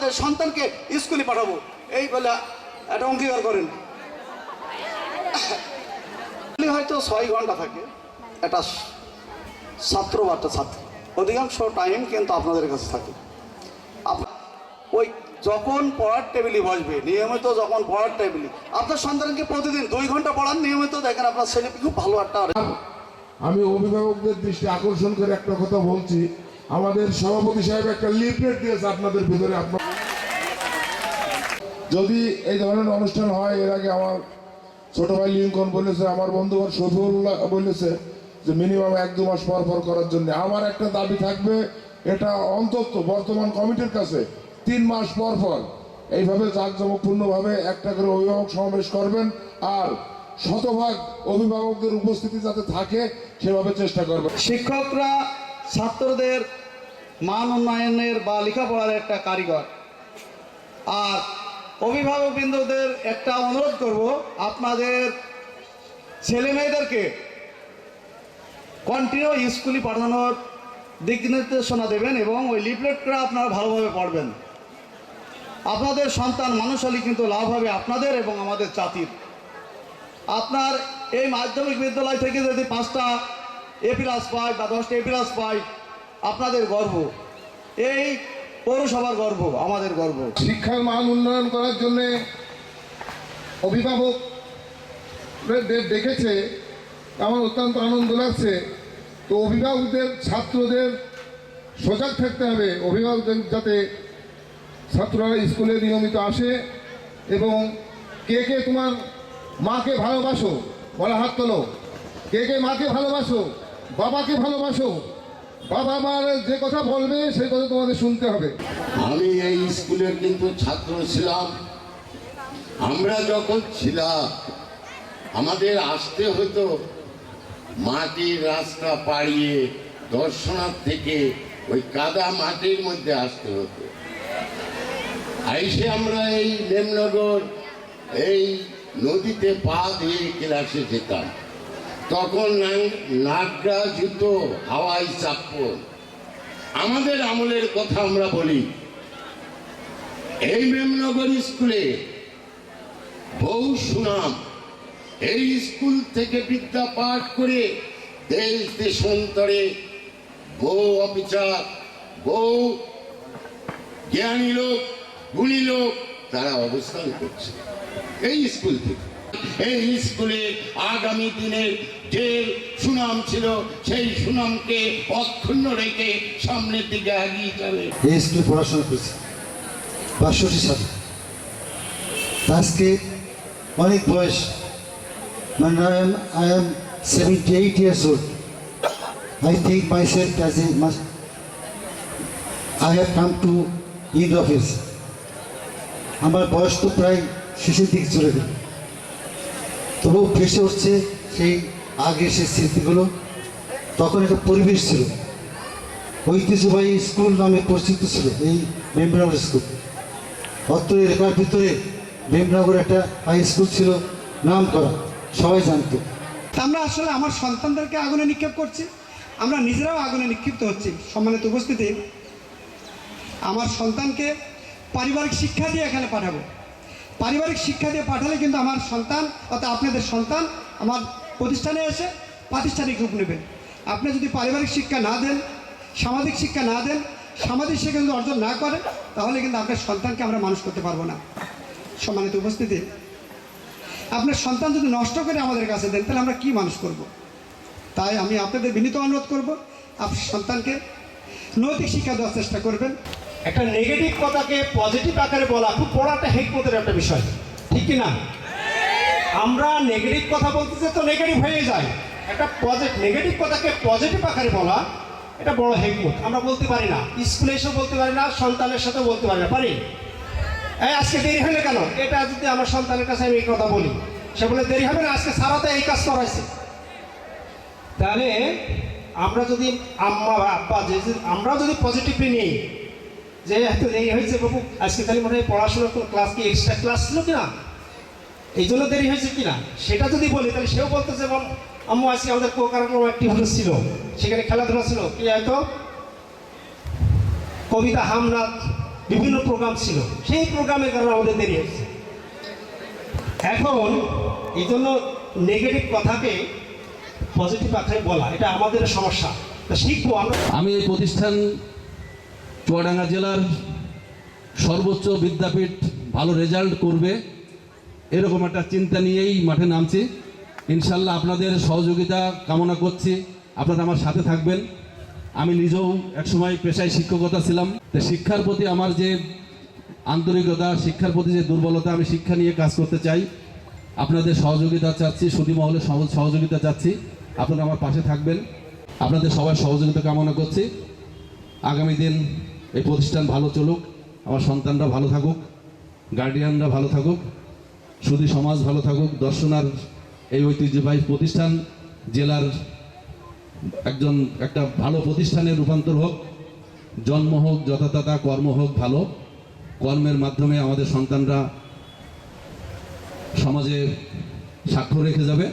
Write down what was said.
আপনাদের সন্তানকে স্কুলে পাঠাবো। এই বলে একটা অঙ্গীকার করেন। হয়তো ছয় ঘণ্টা থাকে। একটা ছাত্র বা একটা ছাত্রী। অধিকাংশ টাইম কিন্তু আপনাদের কাছে থাকে। ওই যখন পড়ার টেবিলে বসবে, নিয়মিত যখন পড়ার টেবিলে আপনার সন্তানকে প্রতিদিন দুই ঘণ্টা পড়ান, নিয়মিত দেখেন আপনার ছেলে খুব ভালো একটা আমি অভিভাবকদের দৃষ্টি আকর্ষণ করে একটা কথা বলছি। আমাদের সভাপতি সাহেব একটা লিফলেট দিয়েছে আপনাদের ভিতরে। আপনার যদি এই ধরনের অনুষ্ঠান হয় এর আগে আমার ছোট ভাই লিঙ্কন বলেছে আমার বন্ধুগণ শফিউল্লাহ বলেছে যে মিনিমাম এক দু মাস পর পর করার জন্য। আমার একটা দাবি থাকবে এটা অন্তত বর্তমান কমিটির কাছে তিন মাস পর পর এইভাবে জাঁকজমকপূর্ণভাবে একটা করে অভিভাবক সমাবেশ করবেন আর শতভাগ অভিভাবকদের উপস্থিতি যাতে থাকে সেভাবে চেষ্টা করবেন। শিক্ষকরা ছাত্রদের মান উন্নয়নের বা লেখাপড়ার একটা কারিগর। আর অভিভাবকবৃন্দদের একটা অনুরোধ করব, আপনাদের ছেলে মেয়েদেরকে কন্টিনিউ স্কুলে পাঠানোর দিক নির্দেশনা দেবেন এবং ওই লিফলেটটা আপনারা ভালোভাবে পড়বেন। আপনাদের সন্তান মানুষ হলে কিন্তু লাভ হবে আপনাদের এবং আমাদের জাতির। আপনার এই মাধ্যমিক বিদ্যালয় থেকে যদি পাঁচটা এ প্লাস পায় বা দশটা এ প্লাস পায় আপনাদের গর্ব। এই পৌরসভার গর্ব, আমাদের গর্ব। শিক্ষার মান উন্নয়ন করার জন্যে অভিভাবক দেখেছে, আমার অত্যন্ত আনন্দ লাগছে। তো অভিভাবকদের, ছাত্রদের সজাগ থাকতে হবে। অভিভাবকদের যাতে ছাত্ররা স্কুলে নিয়মিত আসে এবং কে কে তোমার মাকে ভালোবাসো বলা হাত তোলো। কে কে মাকে ভালোবাসো, বাবাকে ভালোবাসো বাবা মার যে কথা বলবে, সেই কথা তোমাদের শুনতে হবে। আমি এই স্কুলের কিন্তু ছাত্র ছিলাম। আমরা যখন ছিলাম, আমাদের আসতে হতো মাটির রাস্তা পাড়িয়ে দর্শনার থেকে, ওই কাদা মাটির মধ্যে আসতে হতো। আইসে আমরা এই নেমনগর, এই নদীতে পা দিয়ে ক্লাসে যেতাম। তখন নাগরা জুতো, হাওয়াই চাপ্পল। আমাদের আমলের কথা আমরা বলি, এই মেমনগর স্কুলে বহু সুনাম। এই স্কুল থেকে বিদ্যা পাঠ করে দেশ দেশান্তরে বহু অফিসার বহু জ্ঞানী লোক, গুণী লোক, তারা অবস্থান করছে। এই স্কুল থেকে। এই স্কুলে আগামী দিনের যে সুনাম ছিল, সেই সুনামকে অক্ষুণ্ণ রেখে সামনের দিকে এগিয়ে যাবে। এই স্কুলে পড়াশোনা করেছি। বাষট্টি আজকে অনেক বয়স। I am seventy eight years old আমার বয়স তো প্রায় শেষের দিকে চলে গেল। তবুও ভেসে উঠছে সেই আগে সে স্মৃতিগুলো। তখন একটা পরিবেশ ছিল। ঐতিহ্যবাহী স্কুল নামে পরিচিত ছিল এই ভীমনগর স্কুল। অত্র এলাকার ভিতরে ভীমনগর একটা হাই স্কুল ছিল, নাম করা, সবাই জানতো। আমরা আসলে আমার সন্তানদেরকে আগুনে নিক্ষেপ করছি। আমরা নিজেরাও আগুনে নিক্ষিপ্ত হচ্ছি, সম্মানিত উপস্থিতি। আমার সন্তানকে পারিবারিক শিক্ষা দিয়ে এখানে পাঠাবো। পারিবারিক শিক্ষা দিয়ে পাঠালে কিন্তু আমার সন্তান, অর্থাৎ আপনাদের সন্তান আমার প্রতিষ্ঠানে এসে প্রাতিষ্ঠানিক রূপ নেবে। আপনি যদি পারিবারিক শিক্ষা না দেন, সামাজিক শিক্ষা না দেন, সামাজিক শিক্ষা যদি অর্জন না করে তাহলে কিন্তু আপনার সন্তানকে আমরা মানুষ করতে পারব না। সম্মানিত উপস্থিতি, আপনার সন্তান যদি নষ্ট করে আমাদের কাছে দেন, তাহলে আমরা কি মানুষ করব। তাই আমি আপনাদের বিনীত অনুরোধ করব, আপনার সন্তানকে নৈতিক শিক্ষা দেওয়ার চেষ্টা করবেন। একটা নেগেটিভ কথাকে পজিটিভ আকারে বলা খুব বড় একটা হেকমতের একটা বিষয়। ঠিক কি না আমরা নেগেটিভ কথা বলতে বলতেছে তো নেগেটিভ হয়ে যায়। একটা পজিটিভ নেগেটিভ কথাকে পজিটিভ আকারে বলা, এটা বড় হেকমত। আমরা বলতে পারি না। স্কুলে এসেও বলতে পারি না, সন্তানের সাথেও বলতে পারি না। পারি? এই আজকে দেরি হলে কেন? এটা যদি আমার সন্তানের কাছে আমি এই কথা বলি, সে বলে, দেরি হবে না, আজকে সারাতে এই কাজ করাইছে। তাহলে আমরা যদি আম্মা আব্বা যে যে- আমরাও যদি পজিটিভলি নিই যে এত দেরি হয়েছে বাবু, আজকে তাহলে মনে হয় পড়াশোনার কোনো ক্লাস কি এক্সট্রা ক্লাস ছিল কিনা? এই জন্য দেরি হয়েছে কিনা? সেটা যদি বলি, তাহলে সেও বলতেছে এবং আম্মু, আজকে আমাদের কো কারিকুলাম ছিল। সেখানে খেলাধুলা ছিল। কি হয়তো? কবিতা, হামনাথ, বিভিন্ন প্রোগ্রাম ছিল। সেই প্রোগ্রামের কারণে আমাদের দেরি হয়েছে। এখন এই জন্য নেগেটিভ কথাকে পজিটিভ আকারে বলা, এটা আমাদের সমস্যা। শিখব আমরা। আমি এই প্রতিষ্ঠান চুয়াডাঙ্গা জেলার সর্বোচ্চ বিদ্যাপীঠ ভালো রেজাল্ট করবে, এরকম একটা চিন্তা নিয়েই মাঠে নামছি। ইনশাল্লাহ আপনাদের সহযোগিতা কামনা করছি, আপনারা আমার সাথে থাকবেন। আমি নিজেও একসময় পেশায় শিক্ষকতা ছিলাম। তো শিক্ষার প্রতি আমার যে আন্তরিকতা, শিক্ষার প্রতি যে দুর্বলতা, আমি শিক্ষা নিয়ে কাজ করতে চাই। আপনাদের সহযোগিতা চাচ্ছি, সুদী মহলে সহ- সহযোগিতা চাচ্ছি। আপনারা আমার পাশে থাকবেন। আপনাদের সবার সহযোগিতা কামনা করছি। আগামী দিন এই প্রতিষ্ঠান ভালো চলুক, আমার সন্তানরা ভালো থাকুক গার্ডিয়ানরা ভালো থাকুক, সুদী সমাজ ভালো থাকুক, দর্শনার এই ঐতিহ্যবাহী প্রতিষ্ঠান জেলার একজন, একটা ভালো প্রতিষ্ঠানে রূপান্তর হোক, জন্ম হোক, যথাতথা কর্ম হোক, ভালো। কর্মের মাধ্যমে আমাদের সন্তানরা সমাজে স্বাক্ষর রেখে যাবে।